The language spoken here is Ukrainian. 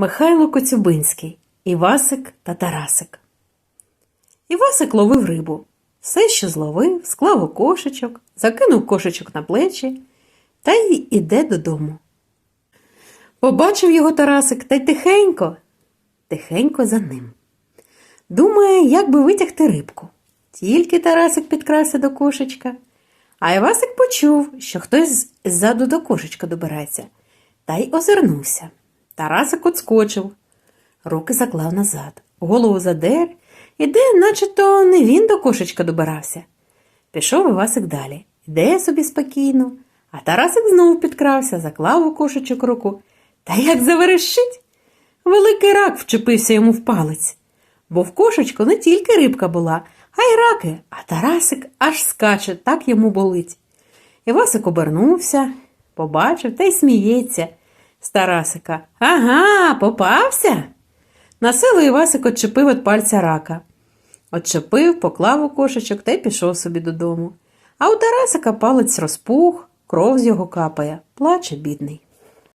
Михайло Коцюбинський, Івасик та Тарасик. Івасик ловив рибу. Все, що зловив, склав у кошечок, закинув кошечок на плечі та й іде додому. Побачив його Тарасик та й тихенько, тихенько за ним. Думає, як би витягти рибку. Тільки Тарасик підкрався до кошечка, а Івасик почув, що хтось ззаду до кошечка добирається, та й озирнувся. Тарасик отскочив, руки заклав назад, голову задер, іде, наче то не він до кошечка добирався. Пішов Івасик далі, іде собі спокійно, а Тарасик знову підкрався, заклав у кошечок руку, та як заверещить, великий рак вчепився йому в палець. Бо в кошечку не тільки рибка була, а й раки, а Тарасик аж скаче, так йому болить. Івасик обернувся, побачив та й сміється з Тарасика. Ага, попався. Насило Івасик отчепив від пальця рака. Отчепив, поклав у кошечок та й пішов собі додому. А у Тарасика палець розпух, кров з його капає, плаче бідний.